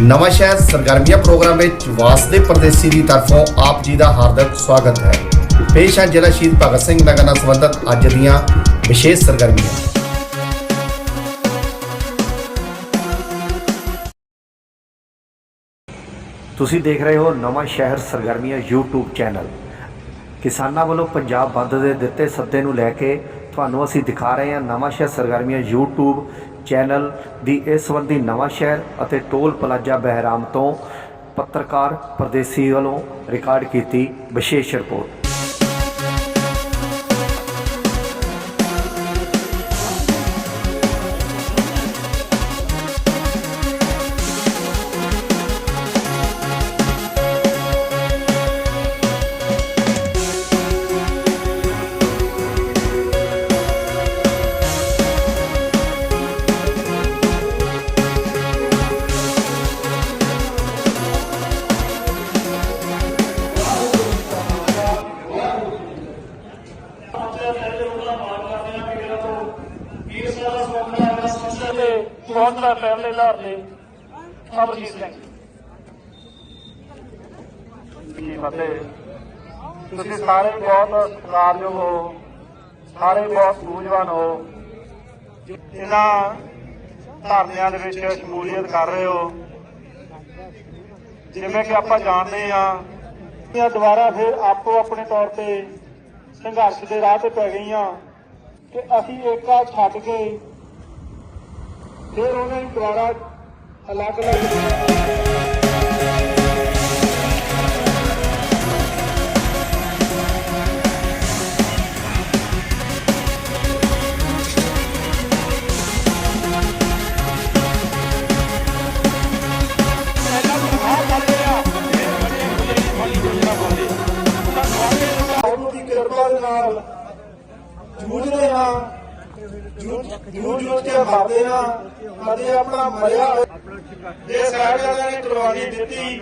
ਨਵਾਂ ਸ਼ਹਿਰ ਸਰਗਰਮੀਆਂ ਪ੍ਰੋਗਰਾਮ ਵਿੱਚ ਵਾਸਦੇ ਪਰਦੇਸੀ ਦੀ ਤਰਫੋਂ ਆਪ ਜੀ ਦਾ ਹਾਰਦਿਕ ਸਵਾਗਤ ਹੈ। ਪੇਸ਼ ਹੈ ਜ਼ਿਲ੍ਹਾ ਸ਼ਹੀਦ ਭਗਤ ਸਿੰਘ ਨਗਰ ਨਾਲ ਸੰਬੰਧਿਤ ਅੱਜ ਦੀਆਂ ਵਿਸ਼ੇਸ਼ ਸਰਗਰਮੀਆਂ। ਤੁਸੀਂ ਦੇਖ ਰਹੇ ਹੋ ਨਵਾਂ ਸ਼ਹਿਰ ਸਰਗਰਮੀਆਂ YouTube ਚੈਨਲ। ਕਿਸਾਨਾਂ ਵੱਲੋਂ ਪੰਜਾਬ ਬੰਦ ਦੇ ਦਿੱਤੇ ਸੱਦੇ ਨੂੰ ਲੈ ਕੇ ਤੁਹਾਨੂੰ ਅਸੀਂ ਦਿਖਾ ਰਹੇ ਹਾਂ ਨਵਾਂ ਸ਼ਹਿਰ ਸਰਗਰਮੀਆਂ YouTube ਚੈਨਲ ਦੀ ਇਸ ਸੰਬੰਧੀ ਨਵਾਂ ਸ਼ਹਿਰ ਅਤੇ ਟੋਲ ਪਲਾਜ਼ਾ ਬਹਿਰਾਮ ਤੋਂ ਪੱਤਰਕਾਰ ਪਰਦੇਸੀ ਵੱਲੋਂ ਰਿਕਾਰਡ ਕੀਤੀ ਵਿਸ਼ੇਸ਼ ਰਿਪੋਰਟ। ਬਹੁਤ ਦਾ ਫੈਮਲੇ ਲਾਰ ਤੇ। ਅਮਰਜੀਤ ਸਿੰਘ। ਜੀ, ਫਤਿਹ। ਤੁਸੀਂ ਸਾਰੇ ਬਹੁਤ ਸਤਿਕਾਰਯੋਗ ਹੋ। ਸਾਰੇ ਬਹੁਤ ਸੂਝਵਾਨ ਹੋ। ਇਹਨਾਂ ਧਰਨਿਆਂ ਦੇ ਵਿੱਚ ਸ਼ਮੂਲੀਅਤ ਕਰ ਰਹੇ ਹੋ। ਜਿਵੇਂ ਕਿ ਆਪਾਂ ਜਾਣਦੇ ਆ ਦੁਬਾਰਾ ਫਿਰ ਆਪੋ ਆਪਣੇ ਤੌਰ ਤੇ ਸੰਘਰਸ਼ ਦੇ ਰਾਹ ਤੇ ਪੈ ਗਈਆਂ। ਕਿ ਅਸੀਂ ਏਕਾ ਛੱਡ ਕੇ ਫਿਰ ਉਹਨਾਂ ਨੂੰ ਦੁਬਾਰਾ ਅਲੱਗ-ਅਲੱਗ ਜੂਝ ਜੂਝ ਕੇ ਮਰਦੇ ਹਾਂ ਕਦੇ ਆਪਣਾ ਮਰਿਆ ਜੇ ਸਾਹਿਬਜ਼ਾਦਿਆਂ ਨੇ ਕੁਰਬਾਨੀ ਦਿੱਤੀ,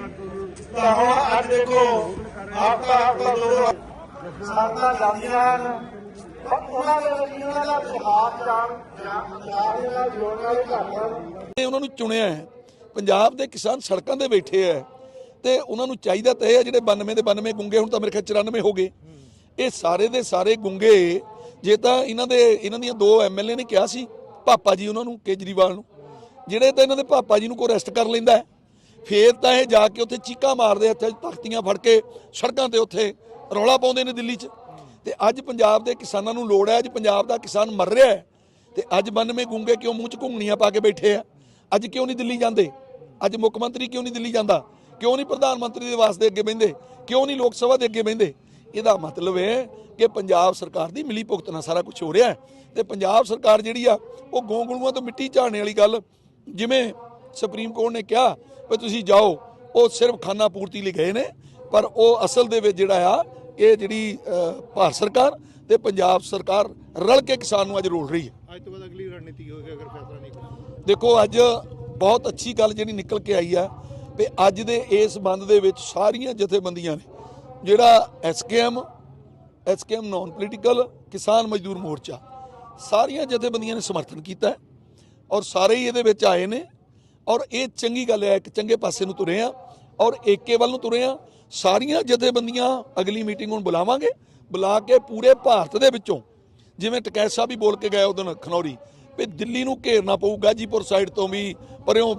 ਤਾਂ ਹੁਣ ਅੱਜ ਦੇਖੋ, ਆਪਣਾ ਆਪਣਾ ਦੋ ਸਾਡਾ ਜਾਂਦੀਆਂ ਹਨ ਉਹਨਾਂ ਦੇ ਵਿੱਚ ਉਹਨਾਂ ਦਾ ਇਤਿਹਾਸ ਜਾਣ ਜਾਣ ਦੇ ਨਾਲ ਜੋੜਨ ਵਾਲੇ ਘੱਟ ਹਨ ਉਹਨਾਂ ਨੂੰ ਚੁਣਿਆ ਹੈ। ਪੰਜਾਬ ਦੇ ਕਿਸਾਨ ਸੜਕਾਂ ਤੇ ਬੈਠੇ ਹੈ ਤੇ ਉਹਨਾਂ ਨੂੰ ਚਾਹੀਦਾ ਤਾਂ ਇਹ ਹੈ ਜਿਹੜੇ 92 ਦੇ 92 ਗੁੰਗੇ ਹੁਣ ਤਾਂ ਮੇਰੇ ਖਿਆਲ 94 ਹੋ ਗਏ। ਇਹ ਸਾਰੇ ਦੇ ਸਾਰੇ ਗੁੰਗੇ ਜੇ ਤਾਂ ਇਹਨਾਂ ਦੇ ਇਹਨਾਂ ਦੀਆਂ ਦੋ ਐਮਐਲਏ ਨੇ ਕਿਹਾ ਸੀ ਪਾਪਾ ਜੀ ਉਹਨਾਂ ਨੂੰ ਕੇਜਰੀਵਾਲ ਨੂੰ। ਜਿਹੜੇ ਤਾਂ ਇਹਨਾਂ ਦੇ ਪਾਪਾ ਜੀ ਨੂੰ ਕੋਈ ਅਰੈਸਟ ਕਰ ਲੈਂਦਾ ਹੈ, ਫੇਰ ਤਾਂ ਇਹ ਜਾ ਕੇ ਉੱਥੇ ਚੀਕਾਂ ਮਾਰਦੇ ਇੱਥੇ ਤਖਤੀਆਂ ਫੜ ਕੇ ਸੜਕਾਂ ਤੇ ਉੱਥੇ ਰੌਲਾ ਪਾਉਂਦੇ ਨੇ ਦਿੱਲੀ 'ਚ। ਤੇ ਅੱਜ ਪੰਜਾਬ ਦੇ ਕਿਸਾਨਾਂ ਨੂੰ ਲੋੜ ਹੈ ਅੱਜ ਪੰਜਾਬ ਦਾ ਕਿਸਾਨ ਮਰ ਰਿਹਾ ਹੈ। ਤੇ ਅੱਜ 92 ਗੁੰਗੇ ਕਿਉਂ ਮੂੰਹ 'ਚ ਘੁੰਗਣੀਆਂ ਪਾ ਕੇ ਬੈਠੇ ਆ? ਅੱਜ ਕਿਉਂ ਨਹੀਂ ਦਿੱਲੀ ਜਾਂਦੇ? ਅੱਜ ਮੁੱਖ ਮੰਤਰੀ ਕਿਉਂ ਨਹੀਂ ਦਿੱਲੀ ਜਾਂਦਾ? ਕਿਉਂ ਨਹੀਂ ਪ੍ਰਧਾਨ ਮੰਤਰੀ ਦੇ ਵਾਸਤੇ ਅੱਗੇ ਬਹਿੰਦੇ? ਕਿਉਂ ਨਹੀਂ ਲੋਕ ਸਭਾ ਦੇ ਅੱਗੇ ਬਹਿੰਦੇ? ਇਹਦਾ ਮਤਲਬ ਹੈ ਕਿ ਪੰਜਾਬ ਸਰਕਾਰ ਦੀ ਮਿਲੀ ਭੁਗਤ ਨਾਲ ਸਾਰਾ ਕੁਝ ਹੋ ਰਿਹਾ ਤੇ ਪੰਜਾਬ ਸਰਕਾਰ ਜਿਹੜੀ ਆ ਉਹ ਗੋਂਗਲੂਆਂ ਤੋਂ ਮਿੱਟੀ ਝਾੜਨੇ ਵਾਲੀ ਗੱਲ ਜਿਵੇਂ ਸੁਪਰੀਮ ਕੋਰਟ ਨੇ ਕਿਹਾ ਵੀ ਤੁਸੀਂ ਜਾਓ ਉਹ ਸਿਰਫ ਖਾਨਾ ਪੂਰਤੀ ਲਈ ਗਏ ਨੇ ਪਰ ਉਹ ਅਸਲ ਦੇ ਵਿੱਚ ਜਿਹੜਾ ਆ ਇਹ ਜਿਹੜੀ ਭਾਰਤ ਸਰਕਾਰ ਤੇ ਪੰਜਾਬ ਸਰਕਾਰ ਰਲ ਕੇ ਕਿਸਾਨ ਨੂੰ ਅੱਜ ਰੋਲ ਰਹੀ ਹੈ। ਅੱਜ ਤੋਂ ਬਾਅਦ ਅਗਲੀ ਰਣਨੀਤੀ ਹੋਵੇਗੀ ਅਗਰ ਫੈਸਲਾ ਨਹੀਂ ਕਰਦਾ ਦੇਖੋ ਅੱਜ ਬਹੁਤ ਅੱਛੀ ਗੱਲ ਜਿਹੜੀ ਨਿਕਲ ਕੇ ਆਈ ਆ ਵੀ ਅੱਜ ਦੇ ਇਸ ਬੰਦ ਦੇ ਵਿੱਚ ਸਾਰੀਆਂ ਜਥੇਬੰਦੀਆਂ ਨੇ ਜਿਹੜਾ ਐਸਕੇਐਮ ਐਸਕੇਐਮ ਨਾਨ ਪੋਲੀਟੀਕਲ ਕਿਸਾਨ ਮਜ਼ਦੂਰ ਮੋਰਚਾ, ਸਾਰੀਆਂ ਜਥੇਬੰਦੀਆਂ ਨੇ ਸਮਰਥਨ ਕੀਤਾ ਔਰ ਸਾਰੇ ਹੀ ਇਹਦੇ ਵਿੱਚ ਆਏ ਨੇ ਔਰ ਇਹ ਚੰਗੀ ਗੱਲ ਹੈ, ਇੱਕ ਚੰਗੇ ਪਾਸੇ ਨੂੰ ਤੁਰੇ ਆ ਔਰ ਏਕੇ ਵੱਲ ਨੂੰ ਤੁਰੇ ਆ ਸਾਰੀਆਂ ਜਥੇਬੰਦੀਆਂ ਅਗਲੀ ਮੀਟਿੰਗ ਹੁਣ ਬੁਲਾਵਾਂਗੇ, ਬੁਲਾ ਕੇ ਪੂਰੇ ਭਾਰਤ ਦੇ ਵਿੱਚੋਂ, ਜਿਵੇਂ ਟਕੈਤ ਸਾਹਿਬ ਵੀ ਬੋਲ ਕੇ ਗਏ ਉਦੋਂ ਖਨੌਰੀ, ਵੀ ਦਿੱਲੀ ਨੂੰ ਘੇਰਨਾ ਪਊ, ਗਾਜੀਪੁਰ ਸਾਈਡ ਤੋਂ ਵੀ ਪਰਿਓਂ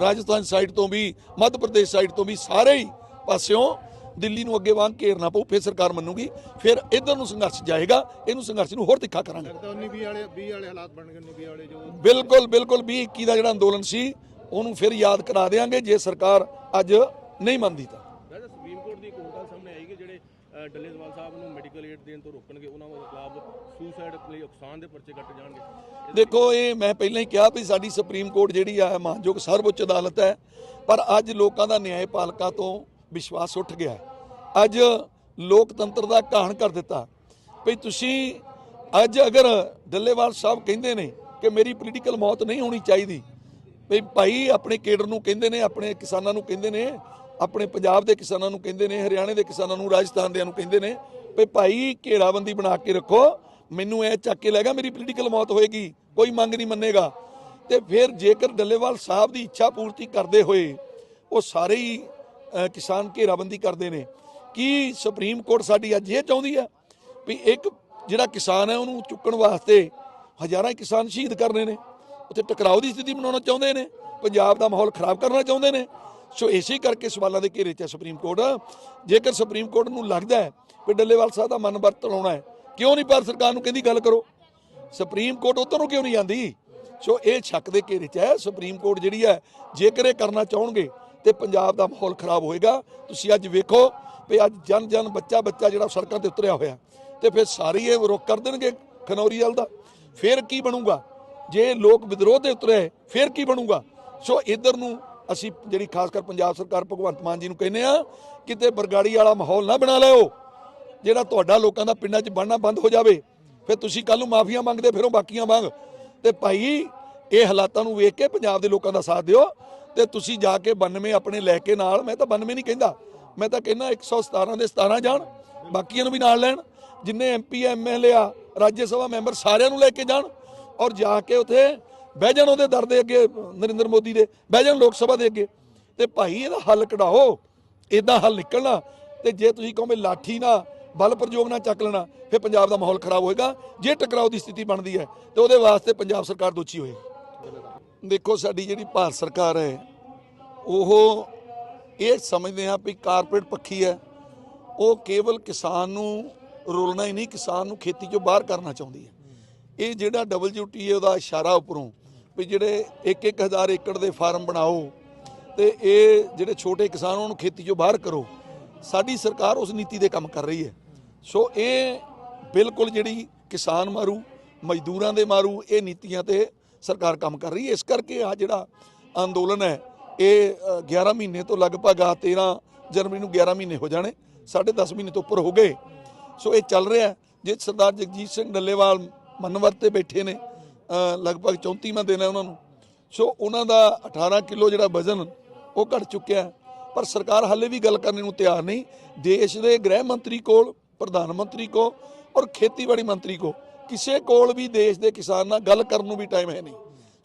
ਰਾਜਸਥਾਨ ਸਾਈਡ ਤੋਂ ਵੀ, ਮੱਧ ਪ੍ਰਦੇਸ਼ ਸਾਈਡ ਤੋਂ ਵੀ ਸਾਰੇ ਹੀ ਪਾਸਿਓਂ ਦਿੱਲੀ ਨੂੰ ਅੱਗੇ ਵਾਂਗ ਘੇਰਨਾ ਪਊ ਫਿਰ ਸਰਕਾਰ ਮੰਨੂਗੀ ਫਿਰ ਇਧਰ ਨੂੰ ਸੰਘਰਸ਼ ਜਾਏਗਾ ਇਹਨੂੰ ਸੰਘਰਸ਼ ਨੂੰ ਹੋਰ ਤਿੱਖਾ ਕਰਾਂਗੇ। ਲੱਗਦਾ 19 20 ਵਾਲੇ 20 ਵਾਲੇ ਹਾਲਾਤ ਬਣ ਗਏ 19 20 ਵਾਲੇ ਜੋ ਬਿਲਕੁਲ ਬਿਲਕੁਲ 20 21 ਦਾ ਜਿਹੜਾ ਅੰਦੋਲਨ ਸੀ ਉਹਨੂੰ ਫਿਰ ਯਾਦ ਕਰਾ ਦੇਵਾਂਗੇ ਜੇ ਸਰਕਾਰ ਅੱਜ ਨਹੀਂ ਮੰਨਦੀ ਤਾਂ। ਰਾਜਾ ਸੁਪਰੀਮ ਕੋਰਟ ਦੀ ਇੱਕ ਹੋਰ ਗੱਲ ਸਾਹਮਣੇ ਆਈ ਕਿ ਜਿਹੜੇ ਅ, ਡੱਲੇਵਾਲ ਸਾਹਿਬ ਨੂੰ ਮੈਡੀਕਲ ਏਡ ਦੇਣ ਤੋਂ ਰੋਕਣਗੇ ਉਹਨਾਂ ਦੇ ਖਿਲਾਫ ਸੁਸਾਈਡ ਲਈ ਅਕਸਾਨ ਦੇ ਪਰਚੇ ਕੱਟੇ ਜਾਣਗੇ। ਦੇਖੋ ਇਹ ਮੈਂ ਪਹਿਲਾਂ ਹੀ ਕਿਹਾ ਵੀ ਸਾਡੀ ਸੁਪਰੀਮ ਕੋਰਟ ਜਿਹੜੀ ਆ ਮਾਨਯੋਗ ਸਰਵਉੱਚ ਅਦਾਲਤ ਹੈ ਪਰ ਅੱਜ ਲੋਕਾਂ ਦਾ ਨਿਆਂ ਪਾਲਕਾ ਤੋਂ ਵਿਸ਼ਵਾਸ ਉੱਠ ਗਿਆ। ਅੱਜ ਲੋਕਤੰਤਰ ਦਾ ਕਹਾਣ ਕਰ ਦਿੱਤਾ। ਵੀ ਤੁਸੀਂ ਅੱਜ ਅਗਰ ਡੱਲੇਵਾਲ ਸਾਹਿਬ ਕਹਿੰਦੇ ਨੇ ਕਿ ਮੇਰੀ ਪੋਲੀਟੀਕਲ ਮੌਤ ਨਹੀਂ ਹੋਣੀ ਚਾਹੀਦੀ ਵੀ ਭਾਈ ਆਪਣੇ ਕੇਡਰ ਨੂੰ ਕਹਿੰਦੇ ਨੇ, ਆਪਣੇ ਕਿਸਾਨਾਂ ਨੂੰ ਕਹਿੰਦੇ ਨੇ, ਆਪਣੇ ਪੰਜਾਬ ਦੇ ਕਿਸਾਨਾਂ ਨੂੰ ਕਹਿੰਦੇ ਨੇ, ਹਰਿਆਣੇ ਦੇ ਕਿਸਾਨਾਂ ਨੂੰ, ਰਾਜਸਥਾਨ ਦੇ ਨੂੰ ਕਹਿੰਦੇ ਨੇ ਵੀ ਭਾਈ ਘੇਰਾਬੰਦੀ ਬਣਾ ਕੇ ਰੱਖੋ, ਮੈਨੂੰ ਇਹ ਚੱਕ ਕੇ ਲੈ ਗਿਆ, ਮੇਰੀ ਪੋਲੀਟੀਕਲ ਮੌਤ ਹੋਏਗੀ, ਕੋਈ ਮੰਗ ਨਹੀਂ ਮੰਨੇਗਾ। ਤੇ ਫਿਰ ਜੇਕਰ ਡੱਲੇਵਾਲ ਸਾਹਿਬ ਦੀ ਇੱਛਾ ਪੂਰਤੀ ਕਰਦੇ ਹੋਏ ਉਹ ਸਾਰੇ ਹੀ ਕਿਸਾਨ ਘੇਰਾਬੰਦੀ ਕਰਦੇ ਨੇ ਕੀ ਸੁਪਰੀਮ ਕੋਰਟ ਸਾਡੀ ਅੱਜ ਇਹ ਚਾਹੁੰਦੀ ਆ ਵੀ ਇੱਕ ਜਿਹੜਾ ਕਿਸਾਨ ਹੈ ਉਹਨੂੰ ਚੁੱਕਣ ਵਾਸਤੇ ਹਜ਼ਾਰਾਂ ਕਿਸਾਨ ਸ਼ਹੀਦ ਕਰਨੇ ਨੇ, ਉੱਥੇ ਟਕਰਾਓ ਦੀ ਸਥਿਤੀ ਬਣਾਉਣਾ ਚਾਹੁੰਦੇ ਨੇ, ਪੰਜਾਬ ਦਾ ਮਾਹੌਲ ਖਰਾਬ ਕਰਨਾ ਚਾਹੁੰਦੇ ਨੇ। ਸੋ ਇਸੇ ਕਰਕੇ ਸਵਾਲਾਂ ਦੇ ਘੇਰੇ 'ਚ ਹੈ ਸੁਪਰੀਮ ਕੋਰਟ। ਜੇਕਰ ਸੁਪਰੀਮ ਕੋਰਟ ਨੂੰ ਲੱਗਦਾ ਹੈ ਵੀ ਡੱਲੇਵਾਲ ਸਾਹਿਬ ਦਾ ਮਨ ਵਰਤ ਲਾਉਣਾ ਹੈ, ਕਿਉਂ ਨਹੀਂ ਪਰ ਸਰਕਾਰ ਨੂੰ ਕਹਿੰਦੀ ਗੱਲ ਕਰੋ? ਸੁਪਰੀਮ ਕੋਰਟ ਉੱਧਰ ਨੂੰ ਕਿਉਂ ਨਹੀਂ ਜਾਂਦੀ? ਸੋ ਇਹ ਸ਼ੱਕ ਦੇ ਘੇਰੇ 'ਚ ਹੈ, ਸੁਪਰੀਮ ਕੋਰਟ ਜਿਹੜੀ ਹੈ, ਜੇਕਰ ਇਹ ਕਰਨਾ ਚਾਹਣਗੇ ਤੇ ਪੰਜਾਬ ਦਾ ਮਾਹੌਲ ਖਰਾਬ ਹੋਏਗਾ। ਤੁਸੀਂ ਅੱਜ ਵੇਖੋ ਵੀ ਅੱਜ ਜਨ ਜਨ ਬੱਚਾ ਬੱਚਾ ਜਿਹੜਾ ਸੜਕਾਂ ਤੇ ਉਤਰਿਆ ਹੋਇਆ, ਤੇ ਫਿਰ ਸਾਰੇ ਇਹ ਰੋਕ ਕਰ ਦੇਣਗੇ ਖਨੌਰੀ ਵਾਲ ਦਾ। ਫਿਰ ਕੀ ਬਣੂਗਾ? ਜੇ ਲੋਕ ਵਿਦਰੋਹ ਦੇ ਉਤਰੇ, ਫਿਰ ਕੀ ਬਣੂਗਾ? ਸੋ ਇਧਰ ਨੂੰ ਅਸੀਂ ਜਿਹੜੀ ਖਾਸ ਕਰ ਪੰਜਾਬ ਸਰਕਾਰ ਭਗਵੰਤ ਮਾਨ ਜੀ ਨੂੰ ਕਹਿੰਦੇ ਆ ਕਿਤੇ ਬਰਗਾੜੀ ਵਾਲਾ ਮਾਹੌਲ ਨਾ ਬਣਾ ਲਿਓ, ਜਿਹੜਾ ਤੁਹਾਡਾ ਲੋਕਾਂ ਦਾ ਪਿੰਡਾਂ 'ਚ ਬਣਨਾ ਬੰਦ ਹੋ ਜਾਵੇ। ਫਿਰ ਤੁਸੀਂ ਕੱਲ ਨੂੰ ਮਾਫੀਆਂ ਮੰਗਦੇ, ਫਿਰੋ ਬਾਕੀਆਂ ਵਾਂਗ। ਤੇ ਭਾਈ ਇਹ ਹਾਲਾਤਾਂ ਨੂੰ ਵੇਖ ਕੇ ਪੰਜਾਬ ਦੇ ਲੋਕਾਂ ਦਾ ਸਾਥ ਦਿਓ ਤੇ ਤੁਸੀਂ ਜਾ ਕੇ 92 ਆਪਣੇ ਲੈ ਕੇ ਨਾਲ, ਮੈਂ ਤਾਂ 92 ਨਹੀਂ ਕਹਿੰਦਾ। ਮੈਂ ਤਾਂ ਕਹਿੰਦਾ 117 ਦੇ 17 ਜਾਣ, ਬਾਕੀਆਂ ਨੂੰ ਵੀ ਨਾਲ ਲੈਣ। ਜਿੰਨੇ ਐਮਪੀ ਐਮਐਲਏ ਆ, ਰਾਜ ਸਭਾ ਮੈਂਬਰ ਸਾਰਿਆਂ ਨੂੰ ਲੈ ਕੇ ਜਾਣ ਔਰ ਜਾ ਕੇ ਉਥੇ ਬਹਿ ਜਾਣ ਉਹਦੇ ਦਰ ਦੇ ਅੱਗੇ, ਨਰਿੰਦਰ ਮੋਦੀ ਦੇ, ਬਹਿ ਜਾਣ ਲੋਕ ਸਭਾ ਦੇ ਅੱਗੇ। ਤੇ ਭਾਈ, ਇਹਦਾ ਹੱਲ ਕਢਾਓ ਇਦਾਂ ਹੱਲ ਨਿਕਲਣਾ ਤੇ ਜੇ ਤੁਸੀਂ ਕਹੋਗੇ ਲਾਠੀ ਨਾ, ਬਲ ਪ੍ਰਯੋਗ ਨਾਲ ਚੱਕ ਲੈਣਾ, ਫਿਰ ਪੰਜਾਬ ਦਾ ਮਾਹੌਲ ਖਰਾਬ ਹੋਏਗਾ। ਜੇ ਟਕਰਾਓ ਦੀ ਸਥਿਤੀ ਬਣਦੀ ਹੈ, ਤੇ ਉਹਦੇ ਵਾਸਤੇ ਪੰਜਾਬ ਸਰਕਾਰ ਦੋਸ਼ੀ ਹੋਏਗੀ। ਦੇਖੋ, ਸਾਡੀ ਜਿਹੜੀ ਭਾਰਤ ਸਰਕਾਰ ਹੈ, ਉਹ ਇਹ ਸਮਝਦੇ ਆ ਵੀ ਕਾਰਪੋਰੇਟ ਪੱਖੀ ਹੈ। ਉਹ ਕੇਵਲ ਕਿਸਾਨ ਨੂੰ ਰੋਲਣਾ ਹੀ ਨਹੀਂ, ਕਿਸਾਨ ਨੂੰ ਖੇਤੀ ਚੋਂ ਬਾਹਰ ਕਰਨਾ ਚਾਹੁੰਦੀ ਹੈ। ਇਹ ਜਿਹੜਾ WTO ਦਾ ਇਸ਼ਾਰਾ ਉੱਪਰੋਂ ਵੀ ਜਿਹੜੇ 1-1000 ਏਕੜ ਦੇ ਫਾਰਮ ਬਣਾਓ ਤੇ ਇਹ ਜਿਹੜੇ ਛੋਟੇ ਕਿਸਾਨ, ਉਹਨਾਂ ਨੂੰ ਖੇਤੀ ਚੋਂ ਬਾਹਰ ਕਰੋ। ਸਾਡੀ ਸਰਕਾਰ ਉਸ ਨੀਤੀ ਦੇ ਕੰਮ ਕਰ ਰਹੀ ਹੈ। ਸੋ ਇਹ ਬਿਲਕੁਲ ਜਿਹੜੀ ਕਿਸਾਨ ਮਾਰੂ, ਮਜ਼ਦੂਰਾਂ ਦੇ ਮਾਰੂ, ਇਹ ਨੀਤੀਆਂ ਤੇ ਸਰਕਾਰ ਕੰਮ ਕਰ ਰਹੀ ਹੈ। ਇਸ ਕਰਕੇ ਆ ਜਿਹੜਾ ਅੰਦੋਲਨ ਹੈ ਇਹ ਅ, 11 ਮਹੀਨੇ ਤੋਂ ਲਗਭਗ ਆ 13 ਜਨਵਰੀ ਨੂੰ 11 ਮਹੀਨੇ ਹੋ ਜਾਣੇ ਸਾਢੇ 10 ਮਹੀਨੇ ਤੋਂ ਉੱਪਰ ਹੋ ਗਏ। ਸੋ ਇਹ ਚੱਲ ਰਿਹਾ ਜੇ ਸਰਦਾਰ ਜਗਜੀਤ ਸਿੰਘ ਡੱਲੇਵਾਲ ਮਨਵਰ ਤੇ ਬੈਠੇ ਨੇ ਲਗਭਗ 34ਵਾਂ ਦਿਨ ਹੈ ਉਹਨਾਂ ਨੂੰ। ਸੋ ਉਹਨਾਂ ਦਾ 18 ਕਿਲੋ ਜਿਹੜਾ ਵਜ਼ਨ ਉਹ ਘਟ ਚੁੱਕਿਆ ਪਰ ਸਰਕਾਰ ਹਾਲੇ ਵੀ ਗੱਲ ਕਰਨ ਨੂੰ ਤਿਆਰ ਨਹੀਂ। ਦੇਸ਼ ਦੇ ਗ੍ਰਹਿ ਮੰਤਰੀ ਕੋਲ ਪ੍ਰਧਾਨ ਮੰਤਰੀ ਕੋ ਔਰ ਖੇਤੀਬਾੜੀ ਮੰਤਰੀ ਕੋ ਕਿਸੇ ਕੋਲ ਵੀ ਦੇਸ਼ ਦੇ ਕਿਸਾਨ ਨਾਲ ਗੱਲ ਕਰਨ ਨੂੰ ਵੀ ਟਾਈਮ ਹੈ ਨਹੀਂ।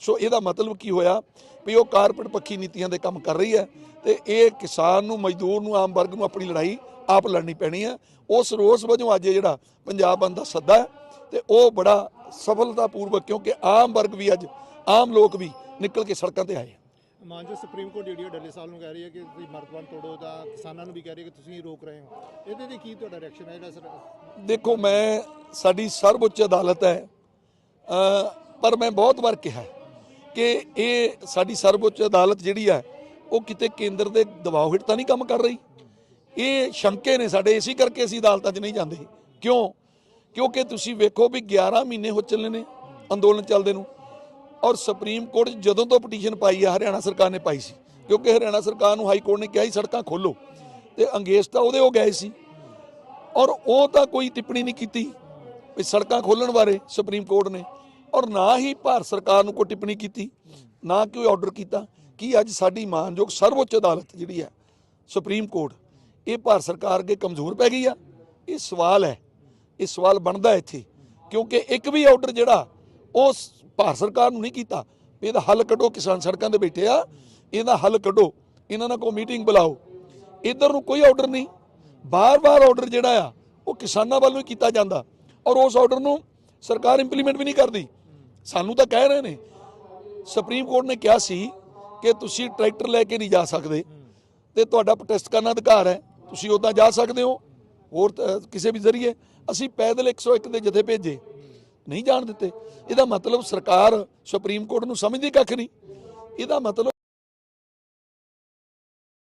ਸੋ ਇਹਦਾ ਮਤਲਬ ਕੀ ਹੋਇਆ ਵੀ ਉਹ ਕਾਰਪੋਰੇਟ ਪੱਖੀ ਨੀਤੀਆਂ ਦੇ ਕੰਮ ਕਰ ਰਹੀ ਹੈ ਤੇ ਇਹ ਕਿਸਾਨ ਨੂੰ, ਮਜ਼ਦੂਰ ਨੂੰ, ਆਮ ਵਰਗ ਨੂੰ ਆਪਣੀ ਲੜਾਈ ਆਪ ਲੜਨੀ ਪੈਣੀ ਹੈ। ਉਸ ਰੋਸ ਵਜੋਂ ਅੱਜ ਇਹ ਜਿਹੜਾ ਪੰਜਾਬ ਬੰਦ ਦਾ ਸੱਦਾ ਹੈ ਤੇ ਉਹ ਬੜਾ ਸਫਲਤਾਪੂਰਵਕ ਕਿਉਂਕਿ ਆਮ ਵਰਗ ਵੀ ਅੱਜ, ਆਮ ਲੋਕ ਵੀ ਨਿਕਲ ਕੇ ਸੜਕਾਂ ਤੇ ਆਏ। ਮਾਨਜੋ ਸੁਪਰੀਮ ਕੋਰਟ ਜਿਹੜੀ ਡੱਲੇ ਸਾਹਿਬ ਨੂੰ ਕਹਿ ਰਹੀ ਹੈ ਕਿ ਤੁਸੀਂ ਮਰਦਵਾਨ ਤੋੜੋ ਤਾਂ ਕਿਸਾਨਾਂ ਨੂੰ ਵੀ ਕਹਿ ਰਹੀ ਹੈ ਕਿ ਤੁਸੀਂ ਰੋਕ ਰਹੇ ਹੋ। ਇਹਦੇ ਤੇ ਕੀ ਤੁਹਾਡਾ ਰਿਐਕਸ਼ਨ ਹੈ ਜਿਹੜਾ ਸਰ? ਦੇਖੋ, ਮੈਂ ਸਾਡੀ ਸਰਵਉੱਚ ਅਦਾਲਤ ਹੈ। ਪਰ ਮੈਂ ਬਹੁਤ ਵਾਰ ਕਿਹਾ ਕਿ ਇਹ ਸਾਡੀ ਸਰਵਉੱਚ ਅਦਾਲਤ ਜਿਹੜੀ ਹੈ, ਉਹ ਕਿਤੇ ਕੇਂਦਰ ਦੇ ਦਬਾਅ ਹੇਠ ਤਾਂ ਨਹੀਂ ਕੰਮ ਕਰ ਰਹੀ। ਇਹ ਸ਼ੰਕੇ ਨੇ ਸਾਡੇ, ਇਸੇ ਕਰਕੇ ਅਸੀਂ ਅਦਾਲਤਾਂ 'ਚ ਨਹੀਂ ਜਾਂਦੇ। ਕਿਉਂ? ਕਿਉਂਕਿ ਤੁਸੀਂ ਵੇਖੋ ਵੀ 11 ਮਹੀਨੇ ਹੋ ਚੱਲੇ ਨੇ ਅੰਦੋਲਨ ਚੱਲਦੇ ਨੂੰ। ਔਰ ਸੁਪਰੀਮ ਕੋਰਟ 'ਚ ਜਦੋਂ ਤੋਂ ਪਟੀਸ਼ਨ ਪਾਈ ਆ, ਹਰਿਆਣਾ ਸਰਕਾਰ ਨੇ ਪਾਈ ਸੀ। ਕਿਉਂਕਿ ਹਰਿਆਣਾ ਸਰਕਾਰ ਨੂੰ ਹਾਈ ਕੋਰਟ ਨੇ ਕਿਹਾ ਸੀ, ਸੜਕਾਂ ਖੋਲੋ। ਤੇ ਅੰਗੇਸ਼ ਤਾਂ ਉਹਦੇ ਉਹ ਗਏ ਸੀ। ਔਰ ਉਹ ਤਾਂ ਕੋਈ ਟਿੱਪਣੀ ਨਹੀਂ ਕੀਤੀ ਵੀ ਸੜਕਾਂ ਖੋਲਣ ਬਾਰੇ ਸੁਪਰੀਮ ਕੋਰਟ ਨੇ। ਔਰ ਨਾ ਹੀ ਭਾਰਤ ਸਰਕਾਰ ਨੂੰ ਕੋਈ ਟਿੱਪਣੀ ਕੀਤੀ, ਨਾ ਕੋਈ ਆਰਡਰ ਕੀਤਾ ਕਿ ਅੱਜ ਸਾਡੀ ਮਾਨਯੋਗ ਸਰਵਉੱਚ ਅਦਾਲਤ ਜਿਹੜੀ ਹੈ, ਸੁਪਰੀਮ ਕੋਰਟ, ਇਹ ਭਾਰਤ ਸਰਕਾਰ ਅੱਗੇ ਕਮਜ਼ੋਰ ਪੈ ਗਈ ਆ। ਇਹ ਸਵਾਲ ਹੈ। ਇਹ ਸਵਾਲ ਬਣਦਾ ਇੱਥੇ। ਕਿਉਂਕਿ ਇੱਕ ਵੀ ਆਰਡਰ ਜਿਹੜਾ, ਉਹ ਭਾਰਤ ਸਰਕਾਰ ਨੂੰ ਨਹੀਂ ਕੀਤਾ ਵੀ ਇਹਦਾ ਹੱਲ ਕੱਢੋ, ਕਿਸਾਨ ਸੜਕਾਂ ਤੇ ਬੈਠੇ ਆ, ਇਹਦਾ ਹੱਲ ਕੱਢੋ, ਇਹਨਾਂ ਨਾਲ ਕੋਈ ਮੀਟਿੰਗ ਬੁਲਾਓ। ਇਧਰ ਨੂੰ ਕੋਈ ਆਰਡਰ ਨਹੀਂ। ਬਾਰ-ਬਾਰ ਆਰਡਰ ਜਿਹੜਾ ਆ, ਉਹ ਕਿਸਾਨਾਂ ਵੱਲੋਂ ਹੀ ਕੀਤਾ ਜਾਂਦਾ। ਔਰ ਉਸ ਆਰਡਰ ਨੂੰ ਸਰਕਾਰ ਇੰਪਲੀਮੈਂਟ ਵੀ ਨਹੀਂ ਕਰਦੀ। ਸਾਨੂੰ ਤਾਂ ਕਹਿ ਰਹੇ ਨੇ ਸੁਪਰੀਮ ਕੋਰਟ ਨੇ ਕਿਹਾ ਸੀ ਕਿ ਤੁਸੀਂ ਟਰੈਕਟਰ ਲੈ ਕੇ ਨਹੀਂ ਜਾ ਸਕਦੇ ਤੇ ਤੁਹਾਡਾ ਪ੍ਰੋਟੈਸਟ ਕਰਨ ਦਾ ਅਧਿਕਾਰ ਹੈ, ਤੁਸੀਂ ਉੱਦਾਂ ਜਾ ਸਕਦੇ ਹੋ। ਹੋਰ ਕਿਸੇ ਵੀ ਜ਼ਰੀਏ, ਅਸੀਂ ਪੈਦਲ 101 ਦੇ ਜਥੇ ਭੇਜੇ। ਨਹੀਂ ਜਾਣ ਦਿੱਤੇ। ਇਹਦਾ ਮਤਲਬ ਸਰਕਾਰ ਸੁਪਰੀਮ ਕੋਰਟ ਨੂੰ ਸਮਝਦੀ ਕੱਖ ਨਹੀਂ। ਇਹਦਾ ਮਤਲਬ